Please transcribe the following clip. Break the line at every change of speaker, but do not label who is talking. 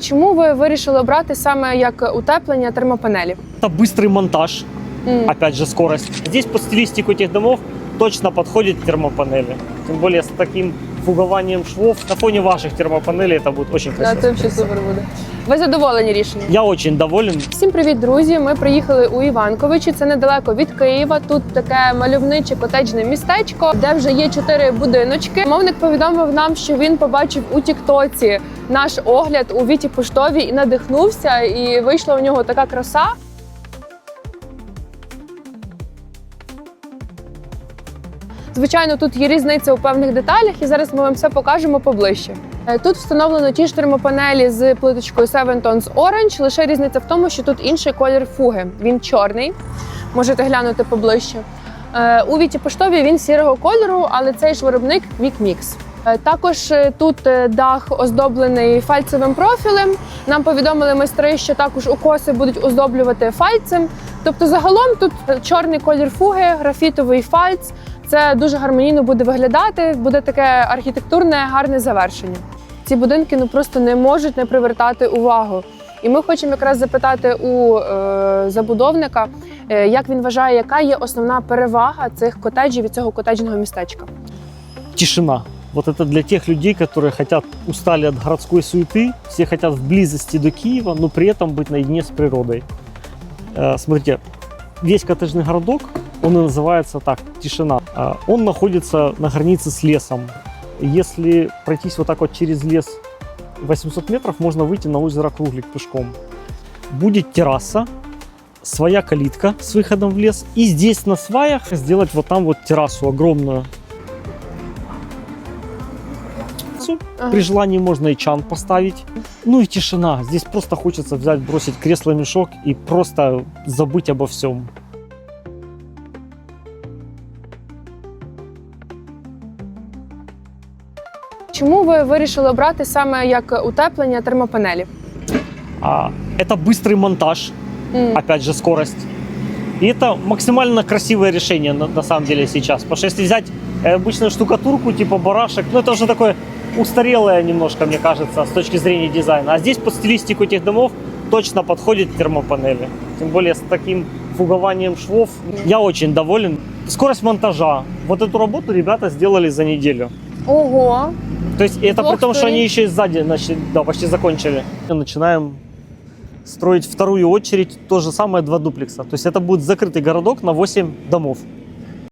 Чому ви вирішили обрати саме як утеплення термопанелі?
Это быстрый монтаж,
М,
опять же скорость. Здесь под стилистику этих домов точно подходит термопанели. Тем более с таким фугованием швов. На фоне ваших термопанелей это будет очень
Да,
красиво.
це взагалі супер буде. Ви задоволені рішенням?
Я очень доволен.
Всім привіт, друзі! Ми приїхали у Іванковичі. Це недалеко від Києва. Тут таке мальовниче котеджне містечко, де вже є чотири будиночки. Мовник повідомив нам, що він побачив у Тіктоці наш огляд у Віті Поштовій і надихнувся. І вийшла у нього така краса. Звичайно, тут є різниця у певних деталях, і зараз ми вам все покажемо поближче. Е, Тут встановлено ті ж термопанелі з плиточкою Seven Tones Orange. Лише різниця в тому, що тут інший колір фуги. Він чорний. Можете глянути поближче. Е, У віті поштовій він сірого кольору, але цей ж виробник Вікмікс. Е, Також тут дах оздоблений фальцевим профілем. Нам повідомили майстри, що також укоси будуть оздоблювати фальцем. Тобто, загалом тут чорний колір фуги, графітовий фальц. Це дуже гармонійно буде виглядати. Буде таке архітектурне гарне завершення. Ці будинки ну просто не можуть не привертати увагу. І ми хочемо якраз запитати у е, забудовника, е, як він вважає, яка є основна перевага цих котеджів і цього котеджного містечка.
Тишина. Вот это для тех людей, которые хотят, устали от городской суеты, все хотят в близости до Киева, но при этом быть наедине с природой. Э, Смотрите, весь коттеджный городок, он и называется так, тишина. А, Он находится на границе с лесом. Если пройтись вот так вот через лес 800 метров, можно выйти на озеро Круглик пешком. Будет терраса, своя калитка с выходом в лес. И здесь на сваях сделать вот там вот террасу огромную.
Ага.
При желании можно и чан поставить. Ну и тишина. Здесь просто хочется взять, бросить кресло-мешок и просто забыть обо всем.
Чому ви вирішили обрати саме як утеплення термопанелі?
А, это быстрый монтаж,
М,
опять же скорость. И это максимально красивое решение на, на самом деле сейчас. Потому что если взять э, обычную штукатурку типа барашек, ну это уже такое устарелое немножко, мне кажется, с точки зрения дизайна. А здесь под стилистику этих домов точно подходит термопанели. Тем более с таким фугованием швов. Я очень доволен. Скорость монтажа. Вот эту работу ребята сделали за неделю.
Ого,
То есть это при
Ох
том, что они еще и сзади значит, да, почти закончили. Начинаем строить вторую очередь, то же самое два дуплекса. То есть это будет закрытый городок на 8 домов.